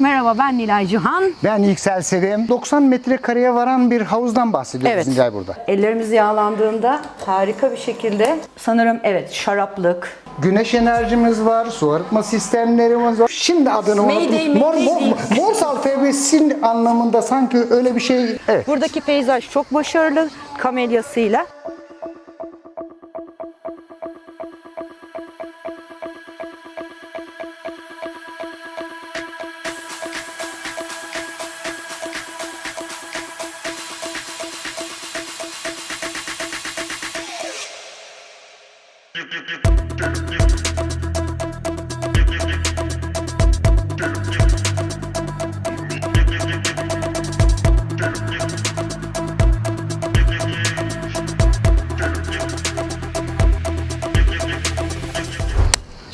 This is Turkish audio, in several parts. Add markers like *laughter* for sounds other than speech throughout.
Merhaba ben Nilay Cihan. Ben Yüksel Sevim. 90 metrekareye varan bir havuzdan bahsediyoruz Evet. Nilay burada. Ellerimiz yağlandığında harika bir şekilde sanırım evet şaraplık. Güneş enerjimiz var, su arıtma sistemlerimiz var. Şimdi adını unuttum. Mor, mor, mor alfabesinin anlamında sanki öyle bir şey. Evet. Buradaki peyzaj çok başarılı kamelyasıyla.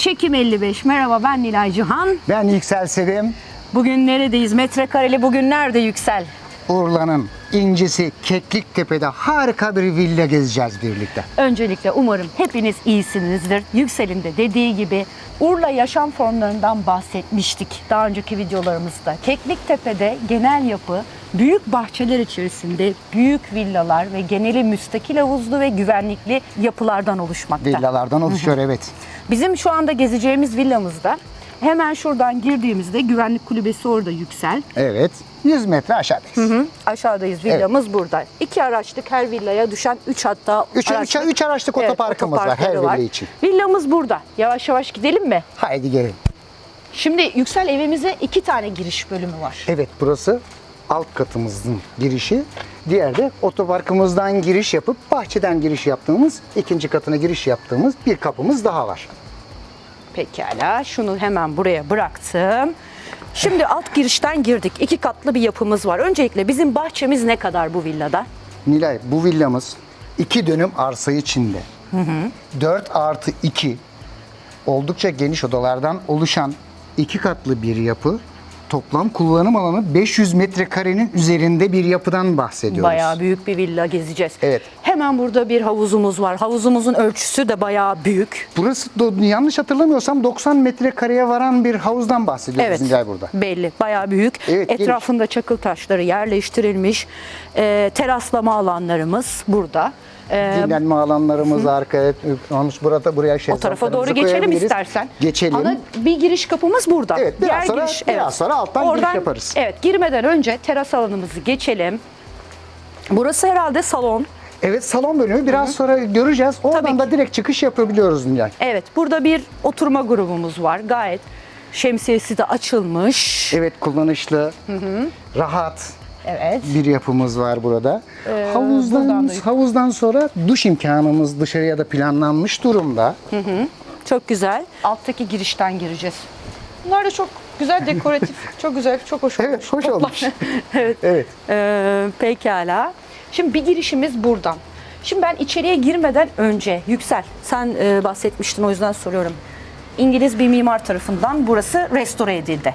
Çekim 55. Merhaba ben Nilay Cihan. Ben Yüksel Sevim. Bugün neredeyiz? Metrekareli bugün nerede Yüksel? Urla'nın incisi Kekliktepe'de harika bir villa gezeceğiz birlikte. Öncelikle umarım hepiniz iyisinizdir. Yüksel'in de dediği gibi Urla yaşam formlarından bahsetmiştik daha önceki videolarımızda. Kekliktepe'de genel yapı büyük bahçeler içerisinde büyük villalar ve geneli müstakil havuzlu ve güvenlikli yapılardan oluşmakta. Villalardan oluşuyor evet. Bizim şu anda gezeceğimiz villamızda hemen şuradan girdiğimizde güvenlik kulübesi orada Yüksel. Evet. 100 metre aşağıdayız. Hı, Aşağıdayız villamız burada. İki araçlık her villaya düşen 3 hatta Üç, üç, üç araçlık otoparkımız var her villa için. Villamız burada. Yavaş yavaş gidelim mi? Haydi gelin. Şimdi Yüksel evimize iki tane giriş bölümü var. Evet burası alt katımızın girişi. Diğer de otoparkımızdan giriş yapıp bahçeden giriş yaptığımız, ikinci katına giriş yaptığımız bir kapımız daha var. Pekala şunu hemen buraya bıraktım. Şimdi alt girişten girdik. İki katlı bir yapımız var. Öncelikle bizim bahçemiz ne kadar bu villada? Nilay bu villamız iki dönüm arsa içinde. 4 artı 2 oldukça geniş odalardan oluşan iki katlı bir yapı. Toplam kullanım alanı 500 metrekarenin üzerinde bir yapıdan bahsediyoruz. Bayağı büyük bir villa gezeceğiz. Evet. Hemen burada bir havuzumuz var. Havuzumuzun ölçüsü de bayağı büyük. Burası yanlış hatırlamıyorsam 90 metrekareye varan bir havuzdan bahsediyoruz Evet. Nilay burada. Belli. Bayağı büyük. Evet. Etrafında çakıl taşları yerleştirilmiş. Ee, teraslama alanlarımız burada. Ee, Dinlenme alanlarımız arkaya olmuş burada buraya o tarafa doğru geçelim istersen. Geçelim. Ana bir giriş kapımız burada. Evet, biraz sonra- biraz sonra alttan giriş yaparız. Evet, girmeden önce teras alanımızı geçelim. Burası herhalde salon. Evet salon bölümü biraz sonra göreceğiz. Oradan Tabii da direkt çıkış yapabiliyoruz Nilay. Evet, burada bir oturma grubumuz var. Gayet şemsiyesi de açılmış. Evet kullanışlı, rahat Evet. bir yapımız var burada. buradan havuzdan da- havuzdan sonra duş imkanımız dışarıya da planlanmış durumda. Çok güzel. Alttaki girişten gireceğiz. Bunlar da çok güzel dekoratif. *laughs* çok güzel, çok hoş olmuş. Evet, hoş olmuş. *laughs* evet. Evet. Ee, pekala. Şimdi bir girişimiz buradan. Şimdi ben içeriye girmeden önce Yüksel sen e, bahsetmiştin o yüzden soruyorum. İngiliz bir mimar tarafından burası restore edildi.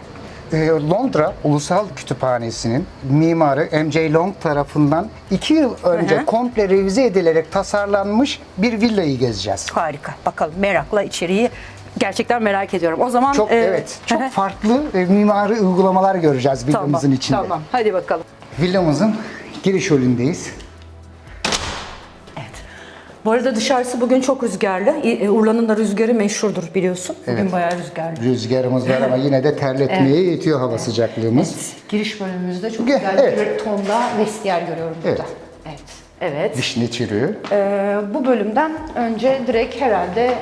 Ee, Londra Ulusal Kütüphanesi'nin mimarı M.J. Long tarafından iki yıl önce Hı hı. komple revize edilerek tasarlanmış bir villayı gezeceğiz. Harika. Bakalım merakla içeriği gerçekten merak ediyorum. O zaman Çok e, evet, çok farklı e, mimari uygulamalar göreceğiz villamızın tamam, içinde. Tamam. Hadi bakalım. Villamızın giriş yolundayız. Bu arada dışarısı bugün çok rüzgarlı. E, Urla'nın da rüzgarı meşhurdur biliyorsun. Bugün Evet. bayağı rüzgarlı. Rüzgarımız var ama yine de terletmeye yetiyor hava sıcaklığımız. Giriş bölümümüzde çok güzel evet. bir tonda vestiyer görüyorum burada. Evet. Evet. Dişini çürüğü. Ee, bu bölümden önce direkt herhalde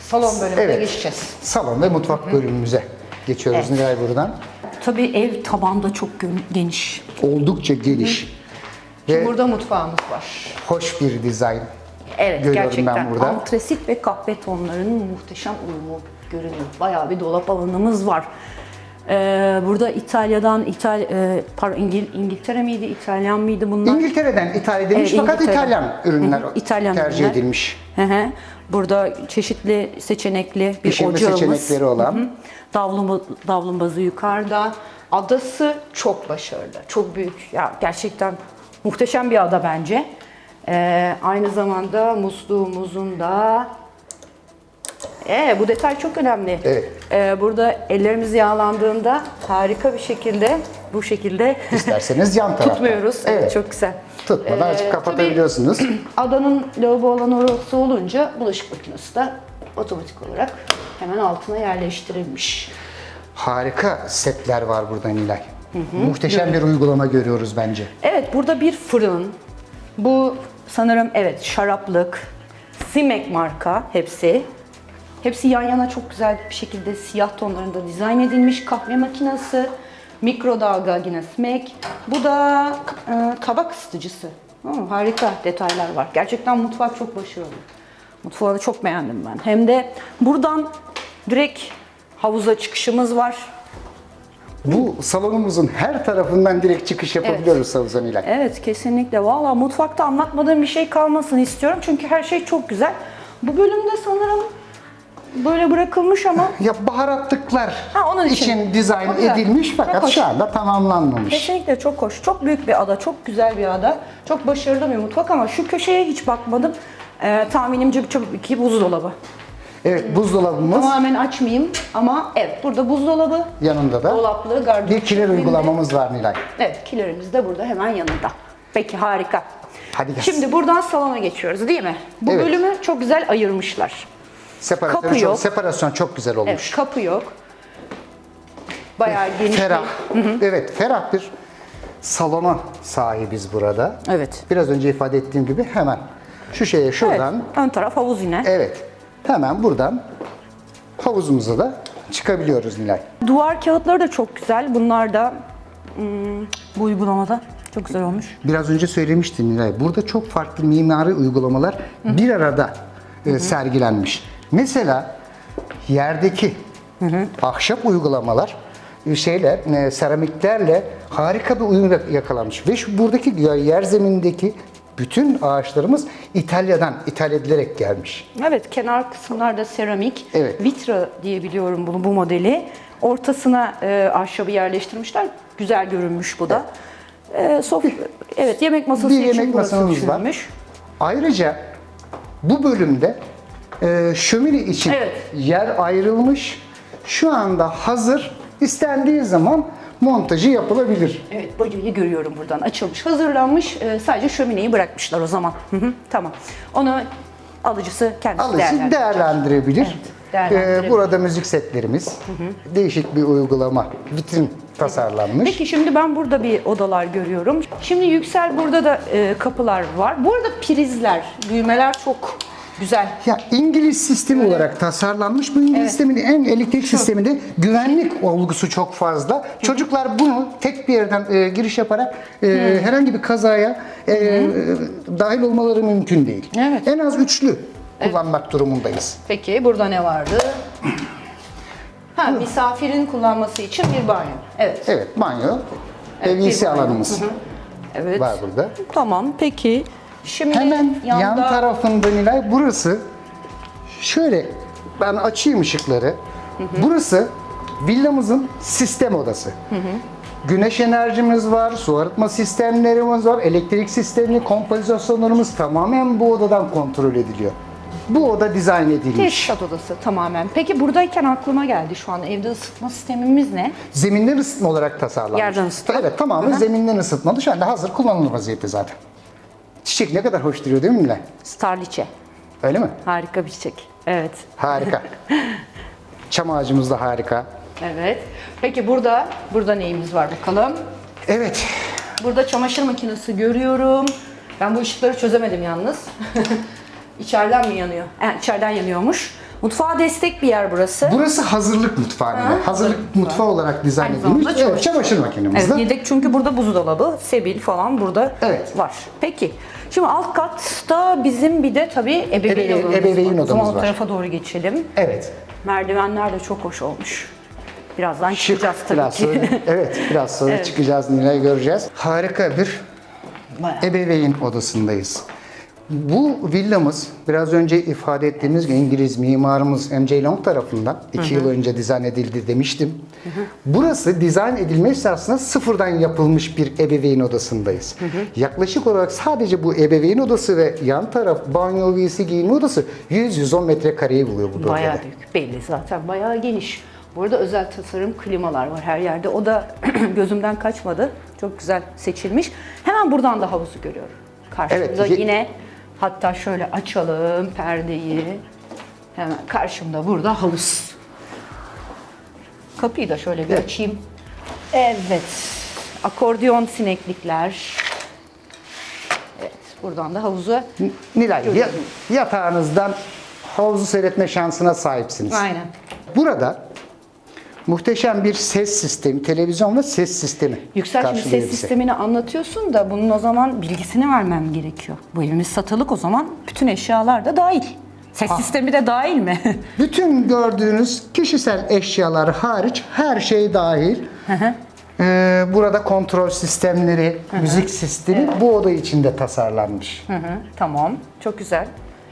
salon bölümüne Evet. geçeceğiz. Salon ve mutfak bölümümüze geçiyoruz Evet. Nilay buradan. Tabii ev tabanda çok geniş. Oldukça geniş ve Burada mutfağımız var. hoş bir dizayn. Evet Görüyorum ben gerçekten burada. antresit ve kahve tonlarının muhteşem uyumu görünüyor. Bayağı bir dolap alanımız var. Ee, burada İtalya'dan, İtal e, pardon, İngil- İngiltere miydi, İtalyan mıydı bunlar? İngiltere'den ithal edilmiş Evet, fakat. İtalyan ürünler Hı hı, İtalyan tercih ürünler. edilmiş. Hı hı. Burada çeşitli seçenekli bir Pişirme ocağımız. seçenekleri olan. Davlumba, davlumbazı yukarıda. Adası çok başarılı, çok büyük. Ya gerçekten muhteşem bir ada bence. Ee, aynı zamanda musluğumuzun da Ee, bu detay çok önemli. Evet. Ee, burada ellerimiz yağlandığında harika bir şekilde bu şekilde *laughs* İsterseniz yan tarafta. tutmuyoruz. Evet. Evet. çok güzel. Tutmadan Ee, açıp kapatabiliyorsunuz. *clears throat* Adanın lavabo olan orası olunca bulaşık makinesi de otomatik olarak hemen altına yerleştirilmiş. Harika setler var burada Nilay. Muhteşem bir uygulama görüyoruz bence. Evet burada bir fırın. Bu sanırım evet şaraplık. Simek marka hepsi. Hepsi yan yana çok güzel bir şekilde siyah tonlarında dizayn edilmiş. Kahve makinesi, mikrodalga yine Simek. Bu da e, kabak ısıtıcısı. Hı, harika detaylar var. Gerçekten mutfak çok başarılı. Mutfağı çok beğendim ben. Hem de buradan direkt havuza çıkışımız var. Bu salonumuzun her tarafından direkt çıkış yapabiliyoruz havuza Nilay. Evet kesinlikle. Valla mutfakta anlatmadığım bir şey kalmasını istiyorum. Çünkü her şey çok güzel. Bu bölümde sanırım böyle bırakılmış ama *laughs* Ya baharatlıklar Ha, onun için. dizayn O güzel. edilmiş Çok fakat şu anda tamamlanmamış. kesinlikle çok hoş. Çok büyük bir ada, çok güzel bir ada. Çok başarılı bir mutfak ama şu köşeye hiç bakmadım. Ee, tahminimce tabii ki buzdolabı. Evet buzdolabımız Tamamen açmayayım ama evet burada buzdolabı, yanında da dolaplı, gardırop. bir kiler uygulamamız var Nilay. Evet kilerimiz de burada hemen yanında. Peki harika. Hadi gel. Şimdi buradan salona geçiyoruz değil mi? Bu Evet. bölümü çok güzel ayırmışlar. Separasyon Kapı çok, yok. separasyon çok güzel olmuş. Evet, kapı yok. Bayağı geniş. Ferah. bir- Evet, ferah bir salona sahibiz burada. Evet. Biraz önce ifade ettiğim gibi hemen şu şeye Evet, şuradan ön taraf havuz yine. evet. Hemen buradan havuzumuza da çıkabiliyoruz Nilay. Duvar kağıtları da çok güzel. Bunlar da hmm, bu uygulamada çok güzel olmuş. Biraz önce söylemiştim Nilay. Burada çok farklı mimari uygulamalar bir arada e, sergilenmiş. Mesela yerdeki ahşap uygulamalar e, şeyle e, seramiklerle harika bir uyum yak- yakalanmış ve şu buradaki yer zemindeki bütün ağaçlarımız İtalya'dan ithal edilerek gelmiş. Evet, kenar kısımlarda seramik. Evet. Vitra diye biliyorum bunu bu modeli. Ortasına e, ahşabı yerleştirmişler. Güzel görünmüş bu da. E, sof evet, yemek masası Bir için yemek burası masamız var. düşünülmüş. Ayrıca bu bölümde e, şömine için Evet. yer ayrılmış. Şu anda hazır. İstendiği zaman montajı yapılabilir. Evet, bacayı görüyorum buradan. Açılmış, hazırlanmış. Ee, sadece şömineyi bırakmışlar o zaman. Hı hı, tamam. Onu alıcısı kendisi Alıcı değerlendirecek. değerlendirebilir. Evet. Ee, burada müzik setlerimiz. Değişik bir uygulama. Vitrin tasarlanmış. Peki şimdi ben burada bir odalar görüyorum. Şimdi Yüksel burada da e, kapılar var. Bu arada prizler, düğmeler çok güzel. Ya İngiliz sistemi olarak tasarlanmış. Bu İngiliz sistemin en elektrik sisteminde güvenlik olgusu çok fazla. Çocuklar bunu tek bir yerden e, giriş yaparak e, herhangi bir kazaya e, e, dahil olmaları mümkün değil. Evet. En az üçlü kullanmak durumundayız. Peki burada ne vardı? Ha, misafirin kullanması için bir banyo. Evet. Evet, banyo ve bir WC alanımız Evet. var burada. Tamam peki. Şimdi Hemen yanda... yan tarafında Nilay burası şöyle ben açayım ışıkları. Burası villamızın sistem odası. Güneş enerjimiz var, su arıtma sistemlerimiz var, elektrik sistemi, kompozisyonlarımız tamamen bu odadan kontrol ediliyor. Bu oda dizayn edilmiş. Tesisat odası tamamen. Peki buradayken aklıma geldi şu an evde ısıtma sistemimiz ne? Zeminden ısıtma olarak tasarlanmış. Yerden ısıtma. Evet tamamen zeminden ısıtmalı. Şu anda hazır kullanılır vaziyette zaten. Çiçek ne kadar hoş duruyor değil mi Nilay? Starliçe. Öyle mi? Harika bir çiçek. Evet. Harika. *laughs* Çam ağacımız da harika. Evet. Peki burada burada neyimiz var bakalım? Evet. Burada çamaşır makinesi görüyorum. Ben bu ışıkları çözemedim yalnız. *laughs* İçeriden mi yanıyor? Evet, içeriden yanıyormuş. Mutfağa destek bir yer burası. Burası hazırlık mutfağı. Nilay. hazırlık mutfağı olarak dizayn Aynı edilmiş. zamanda Evet, çamaşır makinemiz Evet, de. yedek çünkü burada buzdolabı, sebil falan burada Evet. var. Peki. Şimdi alt katta bizim bir de tabii ebeveyn, Ebeveyn- odamız ebeveyn var. O zaman odamız o var. tarafa doğru geçelim. Evet. Merdivenler de çok hoş olmuş. Birazdan çıkacağız tabii biraz ki. sonra, *laughs* evet, biraz sonra çıkacağız Nilay göreceğiz. Harika bir Bayağı. ebeveyn odasındayız. Bu villamız biraz önce ifade ettiğimiz İngiliz mimarımız M.J. Long tarafından 2 yıl önce dizayn edildi demiştim. Burası dizayn edilme esnasında sıfırdan yapılmış bir ebeveyn odasındayız. Yaklaşık olarak sadece bu ebeveyn odası ve yan taraf banyo, WC giyinme odası 100-110 metrekareyi buluyor bu bölgede. Bayağı büyük. Belli zaten. Bayağı geniş. Bu arada özel tasarım klimalar var her yerde. O da *clears throat* gözümden kaçmadı. Çok güzel seçilmiş. Hemen buradan da havuzu görüyorum. Karşımda Evet, yine hatta şöyle açalım perdeyi. Hemen karşımda burada havuz. Kapıyı da şöyle bir açayım. Evet. Akordeon sineklikler. Evet. Buradan da havuzu. Nilay, ya- yatağınızdan havuzu seyretme şansına sahipsiniz. Aynen. Burada muhteşem bir ses sistemi, televizyon ve ses sistemi Yüksel şimdi ses sistemini anlatıyorsun da bunun o zaman bilgisini vermem gerekiyor. Bu evimiz satılık o zaman bütün eşyalar da dahil. Ses sistemi de dahil mi? *laughs* Bütün gördüğünüz kişisel eşyalar hariç her şey dahil. Ee, burada kontrol sistemleri, müzik sistemi bu oda içinde tasarlanmış. Hı hı, tamam. Çok güzel.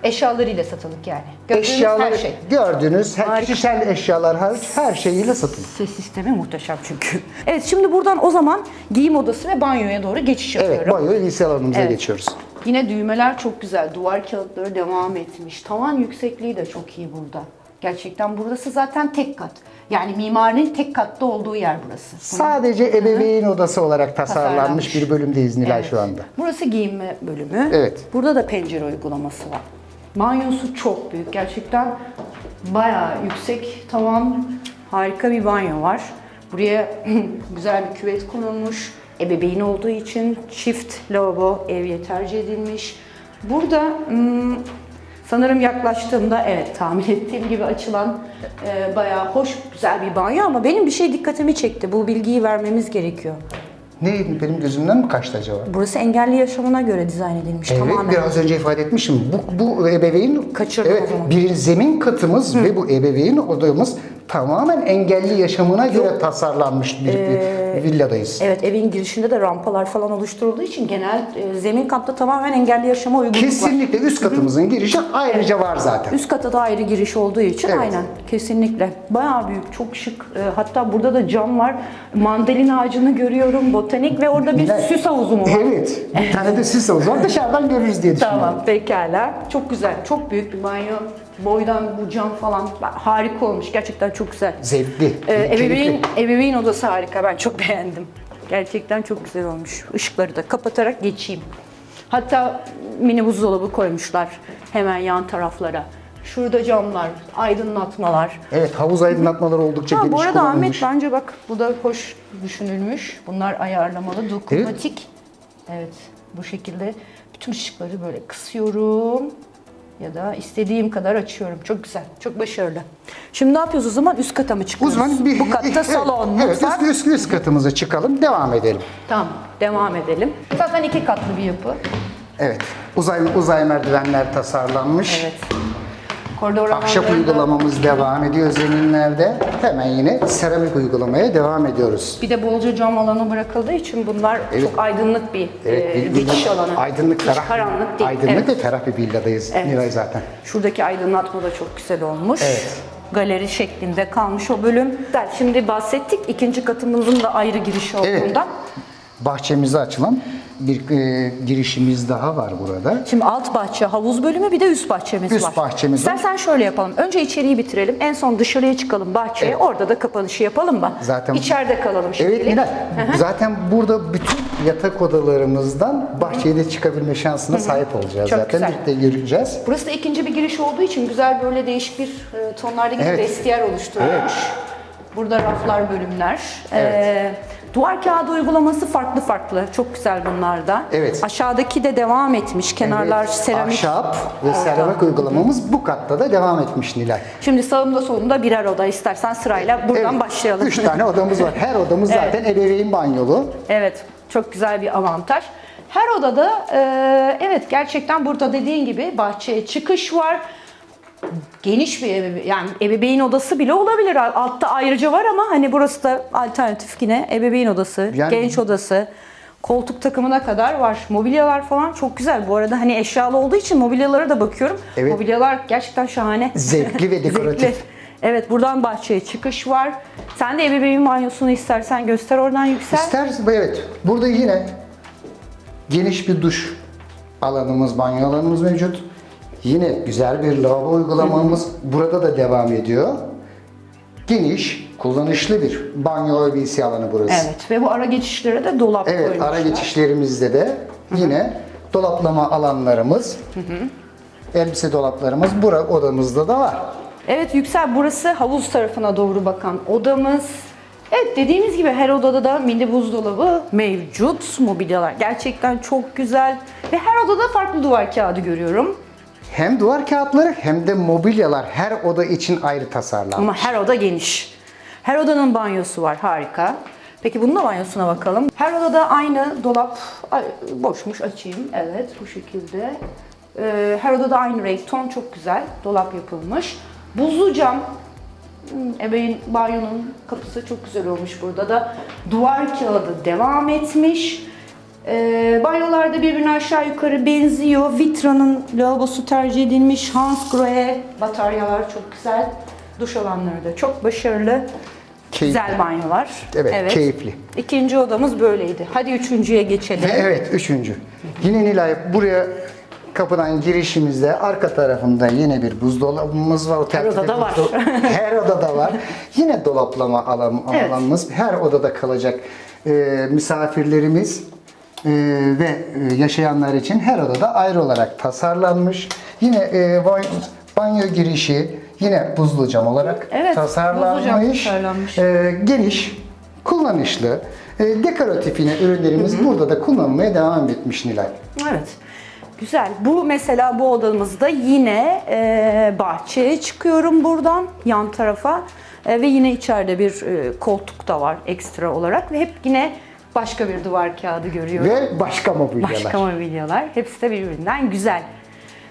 Eşyalarıyla satılık yani. Gördüğünüz Eşyalar her şey. gördüğünüz her Harika. kişisel eşyalar hariç her şeyiyle satılır. Ses sistemi muhteşem çünkü. Evet şimdi buradan o zaman giyim odası ve banyoya doğru geçiş yapıyorum. Evet, banyo ve lise alanımıza Evet. geçiyoruz. Yine düğmeler çok güzel. Duvar kağıtları devam etmiş. Tavan yüksekliği de çok iyi burada. Gerçekten burası zaten tek kat. Yani mimarinin tek katta olduğu yer burası. Sadece ebeveyn odası olarak tasarlanmış Tasarlanmış. bir bölümdeyiz Nilay Evet. şu anda. Burası giyinme bölümü. Evet. Burada da pencere uygulaması var. Banyosu çok büyük. Gerçekten bayağı yüksek tavan, harika bir banyo var. Buraya *clears throat* güzel bir küvet konulmuş. Ebeveyn olduğu için çift lavabo evye tercih edilmiş. Burada hmm, sanırım yaklaştığımda evet tahmin ettiğim gibi açılan e, bayağı hoş, güzel bir banyo ama benim bir şey dikkatimi çekti. Bu bilgiyi vermemiz gerekiyor. Ne benim gözümden mi kaçtı acaba? Burası engelli yaşamına göre dizayn edilmiş Evet, tamamen. biraz önce ifade etmişim. Bu, bu ebeveyn Kaçırdım evet, bir zemin katımız ve bu ebeveyn odamız tamamen engelli yaşamına göre tasarlanmış bir, Ee, bir villadayız. Evet evin girişinde de rampalar falan oluşturulduğu için genel e, zemin katta tamamen engelli yaşama uygunluk var. Kesinlikle üst katımızın girişi ayrıca var zaten. Üst kata da ayrı giriş olduğu için Evet. aynen kesinlikle. Bayağı büyük, çok şık. E, hatta burada da cam var. Mandalina ağacını görüyorum, botanik ve orada bir Nilay- süs havuzu mu var? Evet. Bir tane de süs havuzu var. Dışarıdan görürüz diye düşünüyorum. Tamam pekala. Çok güzel, çok büyük bir banyo. Boydan bu cam falan harika olmuş. Gerçekten çok güzel. Zevkli. Ee, ebeveyn, ebeveyn odası harika. Ben çok beğendim. Gerçekten çok güzel olmuş. Işıkları da kapatarak geçeyim. Hatta mini buzdolabı koymuşlar hemen yan taraflara. Şurada camlar, aydınlatmalar. Evet havuz aydınlatmaları oldukça Ha, geniş bu arada Ahmet bence bak bu da hoş düşünülmüş. Bunlar ayarlamalı, dokunmatik. Evet. bu şekilde bütün ışıkları böyle kısıyorum ya da istediğim kadar açıyorum. Çok güzel, çok başarılı. Şimdi ne yapıyoruz o zaman? Üst kata mı O çıkıyoruz? zaman bir, bu katta *laughs* salon, Evet, mutfak. üst, üst, üst katımıza çıkalım, devam edelim. Tamam, devam edelim. Zaten iki katlı bir yapı. Evet, uzay uzay merdivenler tasarlanmış. Evet. Koridor Ahşap uygulamamız devam ediyor zeminlerde. Hemen yine seramik uygulamaya devam ediyoruz. Bir de bolca cam alanı bırakıldığı için bunlar Evet. çok aydınlık bir Evet, e, geçiş alanı. Aydınlık, Hiç ferah. karanlık değil. Aydınlık Evet. ve ferah bir villadayız Evet. Nilay zaten. Şuradaki aydınlatma da çok güzel olmuş. Evet. Galeri şeklinde kalmış o bölüm. Şimdi bahsettik ikinci katımızın da ayrı girişi Evet. olduğundan. Bahçemize açılan bir e, girişimiz daha var burada. Şimdi alt bahçe, havuz bölümü bir de üst bahçemiz Üst var. bahçemiz var. İstersen şöyle yapalım. Önce içeriği bitirelim. En son dışarıya çıkalım bahçeye. Evet. Orada da kapanışı yapalım mı? Zaten- İçeride kalalım şimdilik. Evet Nilay, zaten burada bütün yatak odalarımızdan bahçeye de çıkabilme şansına sahip olacağız Çok zaten. güzel. Birlikte göreceğiz. Burası da ikinci bir giriş olduğu için güzel böyle değişik bir e, tonlardaki Evet. bir vestiyer oluşturulmuş. Burada raflar, bölümler. Ee, duvar kağıdı uygulaması farklı farklı. Çok güzel bunlar da. Evet. Aşağıdaki de devam etmiş. Kenarlar Evet, seramik. Ahşap ve Orta. seramik uygulamamız bu katta da devam etmiş Nilay. Şimdi sağımda solumda birer oda. İstersen sırayla buradan Evet, başlayalım. Üç tane odamız var. Her odamız Evet. zaten ebeveyn banyolu. Evet, çok güzel bir avantaj. Her odada e, evet gerçekten burada dediğin gibi bahçeye çıkış var. Geniş bir ebe, yani ebeveyn odası bile olabilir. Altta ayrıca var ama hani burası da alternatif yine ebeveyn odası, Yani- genç odası. koltuk takımına kadar var. Mobilyalar falan çok güzel. Bu arada hani eşyalı olduğu için mobilyalara da bakıyorum. Evet. Mobilyalar gerçekten şahane. Zevkli ve *laughs* dekoratif. Zevkli. Evet buradan bahçeye çıkış var. Sen de ebeveyn banyosunu istersen göster oradan yüksel. İstersen evet. Burada yine geniş bir duş alanımız, banyo alanımız mevcut. Yine güzel bir lavabo uygulamamız burada da devam ediyor. Geniş, kullanışlı bir banyo ve WC alanı burası. Evet ve bu ara geçişlere de dolap Evet, koymuşlar. ara geçişlerimizde de yine dolaplama alanlarımız, elbise dolaplarımız bura odamızda da var. Evet Yüksel burası havuz tarafına doğru bakan odamız. Evet dediğimiz gibi her odada da mini buzdolabı mevcut. Mobilyalar gerçekten çok güzel. Ve her odada farklı duvar kağıdı görüyorum. Hem duvar kağıtları hem de mobilyalar her oda için ayrı tasarlanmış. Ama her oda geniş. Her odanın banyosu var harika. Peki bunun da banyosuna bakalım. Her odada aynı dolap boşmuş açayım. Evet bu şekilde. Ee, her odada aynı renk ton çok güzel. Dolap yapılmış. Buzlu cam. Hmm, Ebeveyn banyonun kapısı çok güzel olmuş burada da. Duvar kağıdı devam etmiş. Ee, banyolarda birbirine aşağı yukarı benziyor. Vitra'nın lavabosu tercih edilmiş. Hansgrohe bataryalar çok güzel. Duş alanları da çok başarılı. Keyifli. Güzel banyolar. Evet, keyifli. İkinci odamız böyleydi. Hadi üçüncüye geçelim. Ve *laughs* evet üçüncü. Yine Nilay buraya kapıdan girişimizde arka tarafında yine bir buzdolabımız var. O Her odada var. *laughs* her odada var. Yine dolaplama alan, Evet. alanımız. Her odada kalacak e, misafirlerimiz e, ve e, yaşayanlar için her odada ayrı olarak tasarlanmış. Yine e, banyo, girişi yine buzlu cam olarak Evet, tasarlanmış. buzlu cam tasarlanmış. E, geniş, kullanışlı, e, dekoratif yine ürünlerimiz burada da kullanılmaya devam etmiş Nilay. Evet. Güzel. Bu mesela bu odamızda yine e, bahçeye çıkıyorum buradan yan tarafa E, ve yine içeride bir e, koltuk da var ekstra olarak ve hep yine başka bir duvar kağıdı görüyorum. Ve başka mobilyalar. Başka mobilyalar. Hepsi de birbirinden güzel.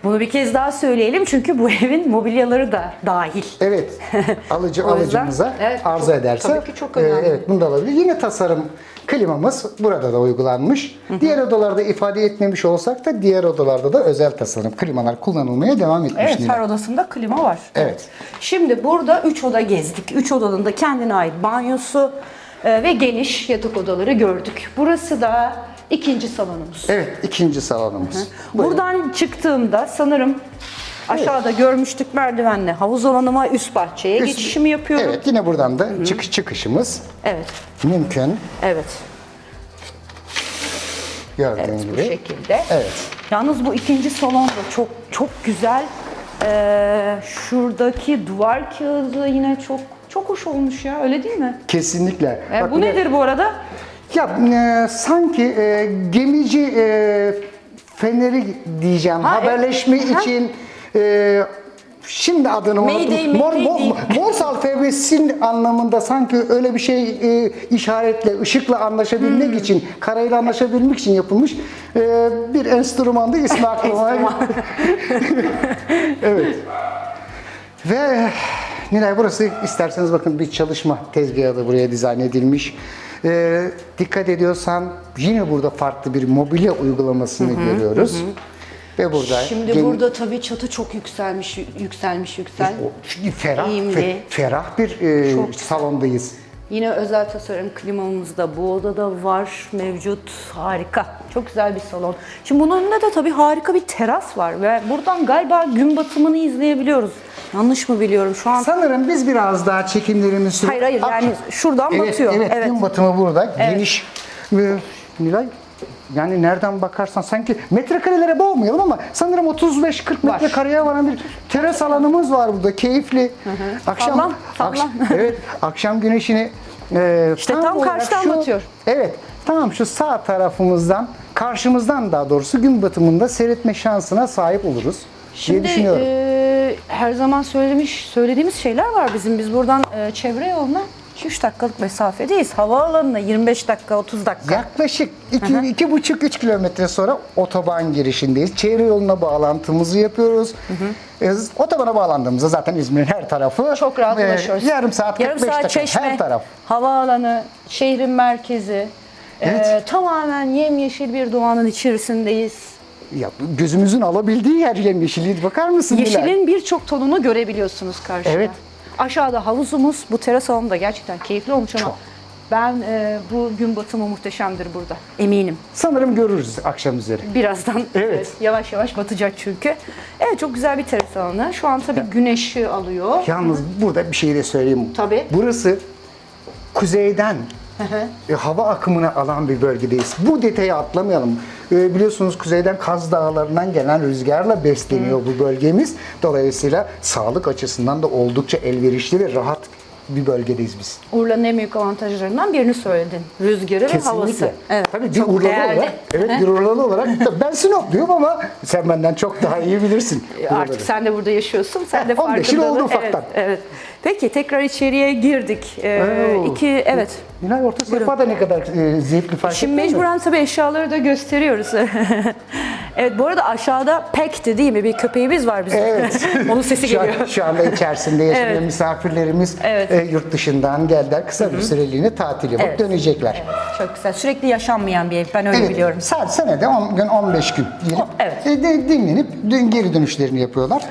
Bunu bir kez daha söyleyelim çünkü bu *laughs* evin mobilyaları da dahil. Evet. *laughs* Alıcı yüzden, alıcımıza evet, arzu çok- ederse tabii ki çok e, önemli. evet bunu da alabilir. Yine tasarım klimamız burada da uygulanmış. Diğer odalarda ifade etmemiş olsak da diğer odalarda da özel tasarım klimalar kullanılmaya devam etmiş. Evet, her odasında klima var. Evet. Şimdi burada 3 oda gezdik. 3 odanın da kendine ait banyosu e, ve geniş yatak odaları gördük. Burası da ikinci salonumuz. Evet, ikinci salonumuz. Buyurun. Buradan çıktığımda sanırım aşağıda görmüştük merdivenle havuz alanıma üst bahçeye Üst- geçişimi yapıyorum. Evet, yine buradan da çıkış çıkışımız Evet. mümkün. Evet. Gördüğün Evet, bu gibi. şekilde. Evet. Yalnız bu ikinci salon da çok çok güzel. Ee, şuradaki duvar kağıdı yine çok çok hoş olmuş ya öyle değil mi? Kesinlikle. Ee, Bak bu nedir bu arada? Ya e, sanki e, gemici e, feneri diyeceğim Ha, haberleşme evet. Aha. için e, şimdi adını Mayday, unuttum. Mor, Mayday mor, değil. Morse alfabesinin anlamında sanki öyle bir şey e, işaretle, ışıkla anlaşabilmek Hmm. için, karayla anlaşabilmek için yapılmış e, bir enstrümandı ismi aklıma. *laughs* *laughs* evet. Ve Nilay burası isterseniz bakın bir çalışma tezgahı da buraya dizayn edilmiş. Ee, dikkat ediyorsan yine burada farklı bir mobilya uygulamasını görüyoruz. Ve burada Şimdi gen- burada tabii çatı çok yükselmiş, yükselmiş, yüksel. o- çünkü ferah, fe- ferah bir e, Çok salondayız. Yine özel tasarım klimamız da bu odada var, mevcut. Harika. Çok güzel bir salon. Şimdi bunun önünde de tabii harika bir teras var ve buradan galiba gün batımını izleyebiliyoruz. Yanlış mı biliyorum şu an? Sanırım biz biraz daha çekimlerimizi... Hayır, hayır, Akşam- yani şuradan evet, batıyor. Evet, Evet. gün batımı burada. Geniş. Ve Nilay yani nereden bakarsan sanki metrekarelere boğmayalım ama sanırım 35-40 metrekareye varan bir teras alanımız var burada. Keyifli. Akşam, Sallan, sallan. akşam- *laughs* evet, akşam güneşini e, İşte tam olarak karşıdan şu- batıyor. Evet. Tamam şu sağ tarafımızdan, karşımızdan daha doğrusu gün batımında seyretme şansına sahip oluruz diye Şimdi düşünüyorum. e, her zaman söylemiş söylediğimiz şeyler var bizim. Biz buradan e, çevre yoluna 2-3 dakikalık mesafedeyiz. Havaalanına 25 dakika, 30 dakika. Yaklaşık iki, iki buçuk üç kilometre sonra otoban girişindeyiz. Çevre yoluna bağlantımızı yapıyoruz. E, otobana bağlandığımızda zaten İzmir'in her tarafı Çok rahat e, ulaşıyoruz. yarım saat 45 Yarım saat dakika çeşme, her taraf. havaalanı, şehrin merkezi. Evet. Ee, tamamen yemyeşil bir doğanın içerisindeyiz. Ya, gözümüzün alabildiği yer yemyeşilliği. Bakar mısın? Yeşilin birçok tonunu görebiliyorsunuz karşıda. Evet. Aşağıda havuzumuz, bu teras alanı da gerçekten keyifli olmuş ama Çok. ben e, bu gün batımı muhteşemdir burada. Eminim. Sanırım görürüz akşam üzeri. Birazdan *laughs* Evet. yavaş yavaş batacak çünkü. Evet çok güzel bir teras alanı. Şu an tabii güneş alıyor. Yalnız burada bir şey de söyleyeyim. Tabii. Burası kuzeyden e, hava akımını alan bir bölgedeyiz. Bu detayı atlamayalım. E, biliyorsunuz kuzeyden Kaz Dağları'ndan gelen rüzgarla besleniyor bu bölgemiz. Dolayısıyla sağlık açısından da oldukça elverişli ve rahat bir bölgedeyiz biz. Urla'nın en büyük avantajlarından birini söyledin. Rüzgarı ve havası. Kesinlikle. Evet, Tabii bir Urlalı değerli. olarak, evet bir Urlalı olarak ben Sinopluyum ama sen benden çok daha iyi bilirsin. Artık sen de burada yaşıyorsun. Sen de 15 yıl oldu ufaktan. Evet, evet. Peki tekrar içeriye girdik. Ee, Oo. iki, evet. Nilay orta sehpa da ne kadar e, zevkli fark Şimdi ettin mi? mecburen tabii eşyaları da gösteriyoruz. *laughs* evet bu arada aşağıda Pek'ti değil mi? Bir köpeğimiz var bizim. Evet. *laughs* Onun sesi Şu, an, geliyor. şu anda içerisinde yaşayan Evet. misafirlerimiz Evet. e, yurt dışından geldiler. Kısa bir süreliğine tatil yapıp Evet. dönecekler. Çok güzel. Sürekli yaşanmayan bir ev. Ben öyle biliyorum. Saat senede 10 gün 15 gün diyelim. Evet. E, de- dinlenip dün geri dönüşlerini yapıyorlar.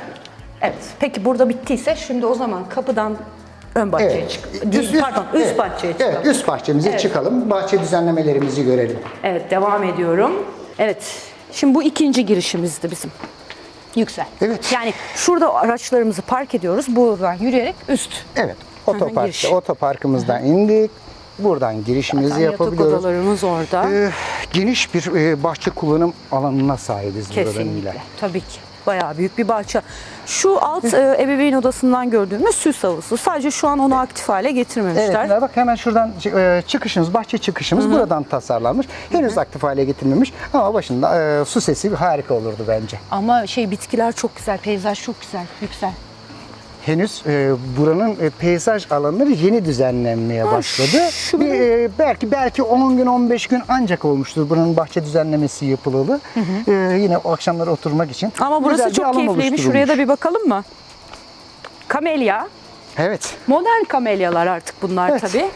Evet. Peki burada bittiyse şimdi o zaman kapıdan ön bahçeye Evet. çık. Düz, pardon, üst evet. bahçeye çıkalım. Evet, üst bahçemize Evet. çıkalım. Bahçe düzenlemelerimizi görelim. Evet devam ediyorum. Evet. Şimdi bu ikinci girişimizdi bizim. Yüksel. Evet. Yani şurada araçlarımızı park ediyoruz. Buradan yürüyerek üst. Evet. Otoparkta, otoparkımızdan indik. Buradan girişimizi Yatak yapabiliyoruz. odalarımız orada. Ee, geniş bir e, bahçe kullanım alanına sahibiz Kesinlikle. Tabii ki. Bayağı büyük bir bahçe. Şu alt e, ebeveyn odasından gördüğümüz süs havuzu. Sadece şu an onu aktif hale Evet getirmemişler. Nilay bak hemen şuradan e, çıkışımız, bahçe çıkışımız buradan tasarlanmış. Henüz aktif hale getirilmemiş ama başında e, su sesi harika olurdu bence. Ama şey bitkiler çok güzel, peyzaj çok güzel, yüksel. Henüz e, buranın e, peyzaj alanları yeni düzenlenmeye başladı. şu Bir, e, belki belki 10 gün 15 gün ancak olmuştur buranın bahçe düzenlemesi yapılalı. E, yine o akşamları oturmak için. Ama burası çok keyifliymiş. Şuraya da bir bakalım mı? Kamelya. Evet. Modern kamelyalar artık bunlar Evet. tabii.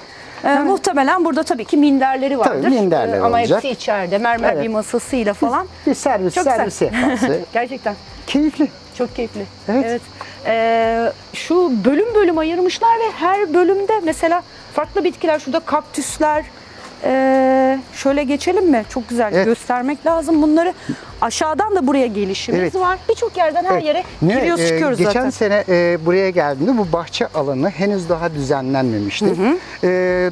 Ee, muhtemelen burada tabii ki minderleri vardır. minderler Ee, Ama olacak. hepsi içeride mermer Evet. bir masasıyla falan. Bir servis Çok servis sehpası. *laughs* Gerçekten Keyifli. çok keyifli. Evet. Ee, şu bölüm bölüm ayırmışlar ve her bölümde mesela farklı bitkiler. Şurada kaktüsler. Ee, şöyle geçelim mi? Çok güzel Evet. göstermek lazım bunları. Aşağıdan da buraya gelişimiz Evet. var. Birçok yerden her Evet. yere Ne, giriyoruz e, çıkıyoruz geçen zaten. sene e, buraya geldiğimde bu bahçe alanı henüz daha düzenlenmemişti. E,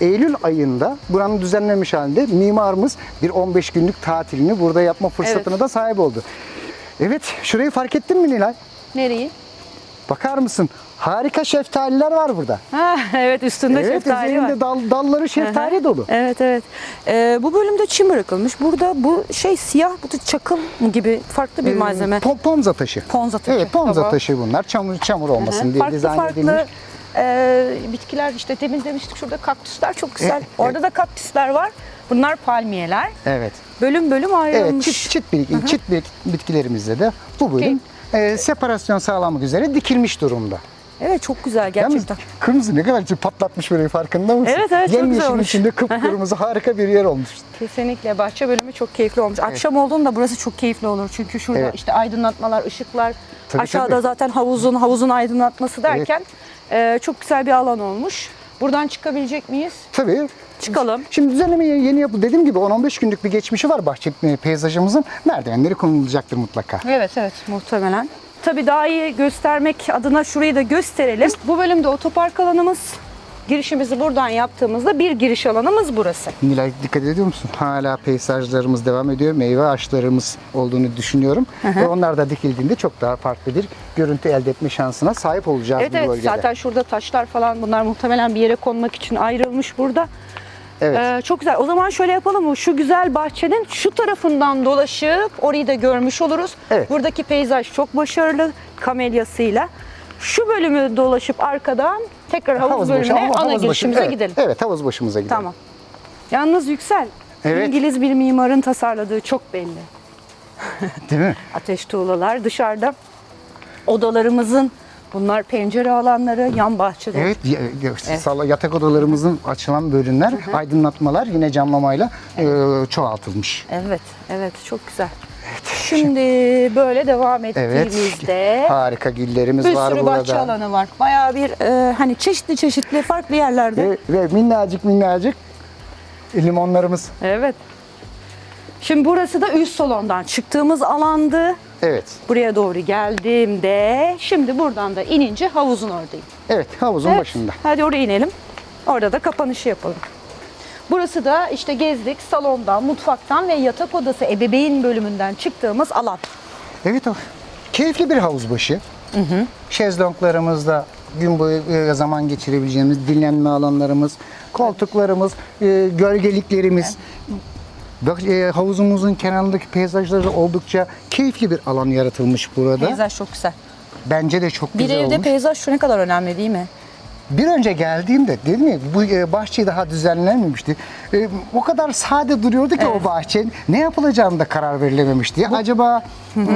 Eylül ayında buranın düzenlenmiş halinde mimarımız bir 15 günlük tatilini burada yapma fırsatına Evet. da sahip oldu. Evet, şurayı fark ettin mi Nilay? Nereyi? Bakar mısın? Harika şeftaliler var burada. Ha, *laughs* evet üstünde evet, şeftali üzerinde var. dal, dalları şeftali dolu. Evet evet. Ee, bu bölümde çim bırakılmış. Burada bu şey siyah, bu da çakıl gibi farklı bir malzeme. E, pon- ponza taşı. Ponza taşı, Evet, ponza tamam. taşı bunlar. Çamur çamur olmasın diye farklı dizayn edilmiş. farklı e, bitkiler işte demin demiştik şurada kaktüsler çok güzel. Evet, Orada da kaktüsler var. Bunlar palmiyeler. Evet. Bölüm bölüm Evet, ayrılmış. çit, çit, bir- çit bir- bitkilerimizde de bu bölüm e, separasyon sağlamak üzere dikilmiş durumda. Evet çok güzel Yalnız gerçekten. kırmızı ne kadar patlatmış böyle farkında mısın? Evet, evet, çok güzel olmuş. içinde *laughs* kıpkırmızı harika bir yer olmuş. Kesinlikle bahçe bölümü çok keyifli olmuş. Akşam olduğunda burası çok keyifli olur. Çünkü şurada Evet. işte aydınlatmalar, ışıklar. Tabii, Aşağıda tabii. zaten havuzun havuzun aydınlatması derken e, çok güzel bir alan olmuş. Buradan çıkabilecek miyiz? Tabii. Çıkalım. Şimdi düzenleme yeni yapıldı. Dediğim gibi 10-15 günlük bir geçmişi var bahçe e, peyzajımızın. Merdivenleri konulacaktır mutlaka. Evet evet muhtemelen. Tabii daha iyi göstermek adına şurayı da gösterelim. Bu bölümde otopark alanımız. Girişimizi buradan yaptığımızda bir giriş alanımız burası. Nilay dikkat ediyor musun? Hala peyzajlarımız devam ediyor. Meyve ağaçlarımız olduğunu düşünüyorum. Ve onlar da dikildiğinde çok daha farklı bir görüntü elde etme şansına sahip olacağız Evet bu evet bölgede. zaten şurada taşlar falan bunlar muhtemelen bir yere konmak için ayrılmış burada. Evet. Ee, çok güzel. O zaman şöyle yapalım mı? Şu güzel bahçenin şu tarafından dolaşıp orayı da görmüş oluruz. Evet. Buradaki peyzaj çok başarılı kamelyasıyla. Şu bölümü dolaşıp arkadan tekrar havuz, başı- bölümüne ama ana havuz başı- girişimize evet, gidelim. Evet havuz başımıza gidelim. Tamam. Yalnız Yüksel, Evet. İngiliz bir mimarın tasarladığı çok belli. *laughs* Değil mi? Ateş tuğlalar dışarıda. Odalarımızın Bunlar pencere alanları, yan bahçeler. Evet, sala yatak odalarımızın açılan bölümler, aydınlatmalar yine camlamayla e, çoğaltılmış. Evet, evet çok güzel. Şimdi böyle devam Evet. ettiğimizde Harika güllerimiz bir var sürü burada. bahçe alanı var. Bayağı bir e, hani çeşitli çeşitli farklı yerlerde. Ve, ve minnacık minnacık limonlarımız. Evet. Şimdi burası da üst salondan çıktığımız alandı. Evet. Buraya doğru geldiğimde şimdi buradan da inince havuzun oradayım. Evet, havuzun Evet, başında. Hadi oraya inelim. Orada da kapanışı yapalım. Burası da işte gezdik salondan, mutfaktan ve yatak odası ebeveyn bölümünden çıktığımız alan. Evet o. Keyifli bir havuz başı. Şezlonglarımızda gün boyu e, zaman geçirebileceğimiz dinlenme alanlarımız, koltuklarımız, e, gölgeliklerimiz. Bak, e, havuzumuzun kenarındaki peyzajları oldukça keyifli bir alan yaratılmış burada. Peyzaj çok güzel. Bence de çok Bir güzel evde olmuş. peyzaj şu ne kadar önemli değil mi? Bir önce geldiğimde dedim ya bu e, bahçe daha düzenlenmemişti. E, o kadar sade duruyordu ki o bahçe ne yapılacağını da karar verilememişti. Acaba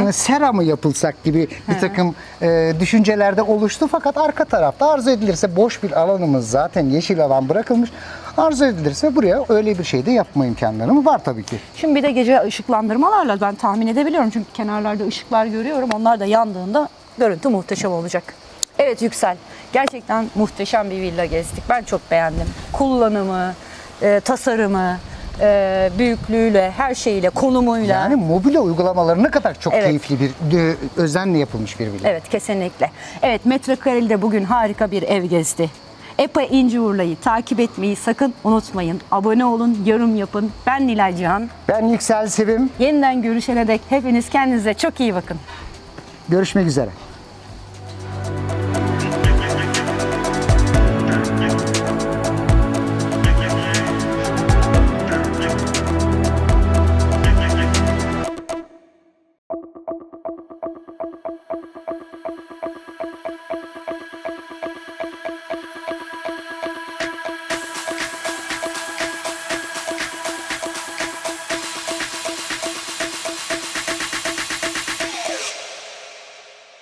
e, sera mı yapılsak gibi bir takım e, düşüncelerde oluştu. Fakat arka tarafta arzu edilirse boş bir alanımız zaten yeşil alan bırakılmış. Arzu edilirse buraya öyle bir şey de yapma imkanlarımız var tabii ki. Şimdi bir de gece ışıklandırmalarla ben tahmin edebiliyorum. Çünkü kenarlarda ışıklar görüyorum. Onlar da yandığında görüntü muhteşem olacak. Evet Yüksel. Gerçekten muhteşem bir villa gezdik. Ben çok beğendim. Kullanımı, e, tasarımı, e, büyüklüğüyle, her şeyiyle, konumuyla. Yani mobilya uygulamaları ne kadar çok Evet. keyifli bir, e, özenle yapılmış bir villa. Evet kesinlikle. Evet Metrekareli de bugün harika bir ev gezdi. EPA İnci Urla'yı takip etmeyi sakın unutmayın. Abone olun, yorum yapın. Ben Nilay Cihan. Ben Yüksel Sevim. Yeniden görüşene dek hepiniz kendinize çok iyi bakın. Görüşmek üzere.